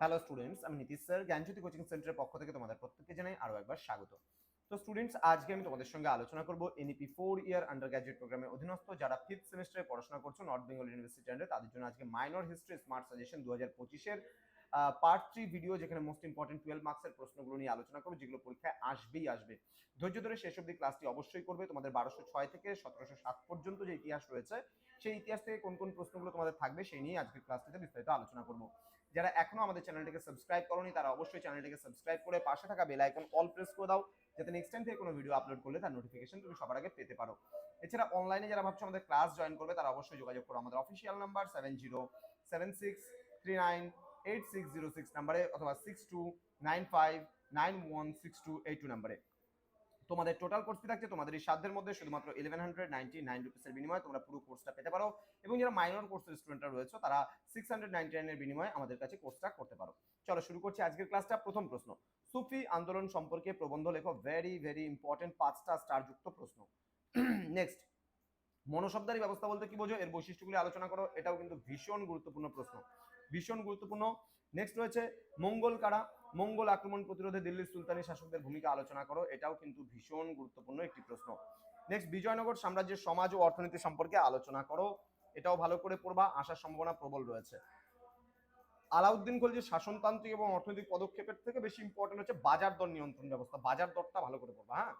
Hello students আমি Nitish sir জ্ঞানজ্যোতি coaching সেন্টারের পক্ষ থেকে তোমাদের প্রত্যেককে জানাই আরও একবার স্বাগত। তো স্টুডেন্টস আজকে আমি তোমাদের সঙ্গে আলোচনা করব NEP four year undergraduate প্রোগ্রামের অধীনস্থ যারা ফিফথ সেমিস্টারে পড়াশোনা করছ নর্থ বেঙ্গল ইউনিভার্সিটি আন্ডারে তাদের জন্য আজকে মাইনর হিস্ট্রি স্মার্ট সাজেশন দু হাজার পঁচিশের পার্ট থ্রি ভিডিও যেখানে মোস্ট ইম্পর্টেন্ট টুয়েলভ মার্কসের প্রশ্নগুলো নিয়ে আলোচনা করব, যেগুলো পরীক্ষায় আসবেই আসবে। ধৈর্য ধরে শেষ অব্দি ক্লাসটি অবশ্যই করবে। তোমাদের বারোশো ছয় থেকে সতেরোশো সাত পর্যন্ত যে ইতিহাস রয়েছে, সেই ইতিহাস থেকে কোন কোন প্রশ্নগুলো তোমাদের থাকবে, সেই নিয়ে আজকের ক্লাসটিতে বিস্তারিত আলোচনা করব। যারা এখনও আমাদের চ্যানেলটিকে সাবস্ক্রাইব করনি, তারা অবশ্যই চ্যানেলটিকে সাবস্ক্রাইব করে পাশে থাকা বেল আইকন অল প্রেস করে দাও, যাতে নেক্সট টাইম থেকে কোনো ভিডিও আপলোড করলে তার নোটিফিকেশন তুমি সবার আগে পেতে পারো। এছাড়া অনলাইনে যারা ভাবছ আমাদের ক্লাস জয়েন করবে, তারা অবশ্যই যোগাযোগ করো। আমাদের official number seven zero seven six three nine eight six zero six নাম্বারে অথবা six two nine five nine one six two eight two নাম্বারে তোমাদের টোটাল কোর্স ফি থাকছে তোমাদের এই সাধ্যের মধ্যে শুধুমাত্র ইলেভেন হান্ড্রেড নাইনটি নাইন রুপিসের বিনিময়ে তোমরা পুরো কোর্সটা পেতে পারো। এবং যারা মাইনর কোর্সের স্টুডেন্টরা রয়েছে, তারা সিক্স হান্ড্রেড নাইনটি নাইনের বিনিময়ে আমাদের কাছে কোর্সটা করতে পারো। চলো শুরু করছি আজকের ক্লাসটা প্রথম প্রশ্ন, সুফি আন্দোলন সম্পর্কে প্রবন্ধ লেখো। ভেরি ভেরি ইম্পর্টেন্ট পাঁচটা স্টারযুক্ত প্রশ্ন। নেক্সট মনোশব্দারি ব্যবস্থা বলতে কি বোঝো? এর বৈশিষ্ট্যগুলি আলোচনা করো। এটাও কিন্তু ভীষণ গুরুত্বপূর্ণ প্রশ্ন। ভীষণ গুরুত্বপূর্ণ। নেক্সট রয়েছে মঙ্গল কারা? মঙ্গল আক্রমণ প্রতিরোধে দিল্লির সুলতানি শাসকদের ভূমিকা আলোচনা করো, এটাও কিন্তু ভীষণ গুরুত্বপূর্ণ একটি প্রশ্ন। নেক্সট বিজয়নগর সাম্রাজ্যের সমাজ ও অর্থনীতি সম্পর্কে আলোচনা করো, এটাও ভালো করে পড়বা, আসার সম্ভাবনা প্রবল রয়েছে। আলাউদ্দিন খলজির শাসনতান্ত্রিক এবং অর্থনৈতিক পদক্ষেপের থেকে বেশি ইম্পর্টেন্ট হচ্ছে বাজার দর নিয়ন্ত্রণ ব্যবস্থা। বাজার দরটা ভালো করে পড়বা হ্যাঁ?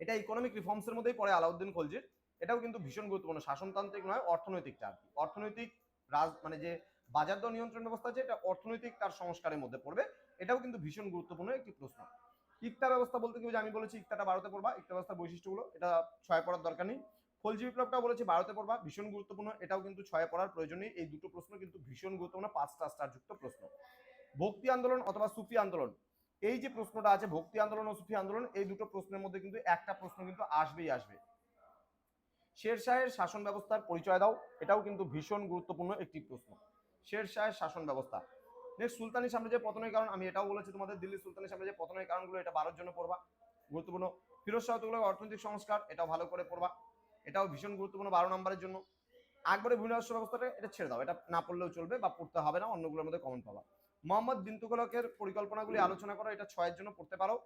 এটা ইকোনমিক রিফর্মসের মধ্যেই পড়ে আলাউদ্দিন খলজির, এটাও কিন্তু ভীষণ গুরুত্বপূর্ণ। শাসনতান্ত্রিক নয়, অর্থনৈতিকটা আর কি। অর্থনৈতিক রাজ মানে যে বাজার দর নিয়ন্ত্রণ ব্যবস্থা আছে, এটা অর্থনৈতিক তার সংস্কারের মধ্যে পড়বে। এটাও কিন্তু ভীষণ গুরুত্বপূর্ণ একটি প্রশ্ন। ইকতা ব্যবস্থা বলতে কি? আমি বলেছি ইকতাটা ভারতে পড়বা। ইকতা ব্যবস্থার বৈশিষ্ট্যগুলো, এটা ছয় পড়ার দরকার নেই। ফলজি বিপ্লবটা বলেছি ভারতে পড়বা, ভীষণ গুরুত্বপূর্ণ। এটাও কিন্তু ছয় পড়ার প্রয়োজন নেই। এই দুটো প্রশ্ন কিন্তু ভীষণ গুরুত্বপূর্ণ, পাঁচটা স্টার যুক্ত প্রশ্ন। ভক্তি আন্দোলন অথবা সুফি আন্দোলন। এই যে প্রশ্নটা আছে, ভক্তি আন্দোলন ও সুফি আন্দোলন, এই দুটো প্রশ্নের মধ্যে কিন্তু একটা প্রশ্ন কিন্তু আসবেই আসবে। শের শাহের শাসন ব্যবস্থার পরিচয় দাও, এটাও কিন্তু ভীষণ গুরুত্বপূর্ণ একটি প্রশ্ন। শের শাহের শাসন ব্যবস্থা। নেক্সট সুলতানি সাম্রাজ্যের পতনের কারণ, আমি এটাও বলেছি তোমাদের দিল্লি সুলতানি সাম্রাজ্যের পতনের কারণগুলো, এটা বারোর জন্য পড়বা, গুরুত্বপূর্ণ। ফিরোজ শাহ তুগলক অর্থনৈতিক সংস্কার, এটাও ভালো করে পড়বা, এটাও ভীষণ গুরুত্বপূর্ণ বারো নম্বরের জন্য। আকবরের ভূমিরাষ্ট্র ব্যবস্থাটা, এটা ছেড়ে দাও, এটা না পড়লেও চলবে বা পড়তে হবে না, অন্যগুলোর মধ্যে কমন পাবা। মোহাম্মদ বিন তুগলকের পরিকল্পনাগুলি আলোচনা করো, এটা ছয়ের জন্য পড়তে পারো।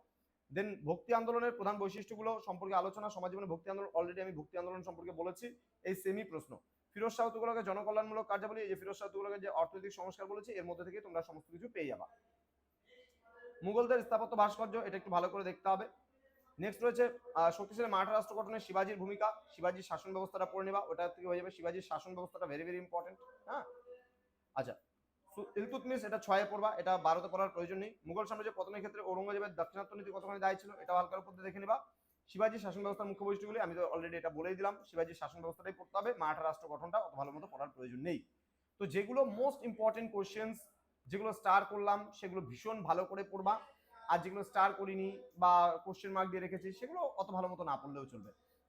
দেন ভক্তি আন্দোলনের প্রধান বৈশিষ্ট্যগুলো সম্পর্কে আলোচনা সমাজ জীবনে ভক্তি আন্দোলন অলরেডি আমি ভক্তি আন্দোলন সম্পর্কে বলেছি, এই সেমি প্রশ্ন। ফিরোজ শাহ তুগলকের জনকল্যাণমূলক কার্যাবলী, এই যে ফিরোজ শাহ তুগলকের যে অর্থনৈতিক সংস্কার বলেছি, এর মধ্যে থেকে তোমরা সমস্ত কিছু পেয়ে যাবা। মুঘলদের স্থাপত্য ভাস্কর্য, এটা একটু ভালো করে দেখতে হবে। নেক্সট রয়েছে শক্তিশালী মারাঠা রাষ্ট্র গঠনে শিবাজির ভূমিকা। শিবাজির শাসন ব্যবস্থাটা পড়ে নেবা, ওটা থেকে হয়ে যাবে। শিবাজির শাসন ব্যবস্থাটা ভেরি ভেরি ইম্পর্টেন্ট হ্যাঁ? আচ্ছা সু- ইলতুতমিশ এটা ছয়ে পড়বা, এটা বারোতে পড়ার প্রয়োজন নেই। মুঘল সাম্রাজ্যের পতনের ক্ষেত্রে ঔরঙ্গজেবের দাক্ষিণাত্য নীতি কতখানি দায়ী ছিল, এটা হালকার উপর দেখে নিবা। শিবাজির শাসন ব্যবস্থার মুখ্য বৈশিষ্ট্যগুলি, আমি তো অলরেডি এটা বলেই দিলাম। শিবাজির শাসন ব্যবস্থাটাই পড়তে হবে মারাঠা রাষ্ট্র গঠনটা অত ভালো মতো পড়ার প্রয়োজন নেই। তো যেগুলো মোস্ট ইম্পর্টেন্ট কোশ্চেন্স যেগুলো স্টার করলাম, সেগুলো ভীষণ ভালো করে পড়বা। আর যেগুলো স্টার করিনি বা কোশ্চেন মার্ক দিয়ে রেখেছি, সেগুলো অত ভালো মতো না পড়লেও চলবে।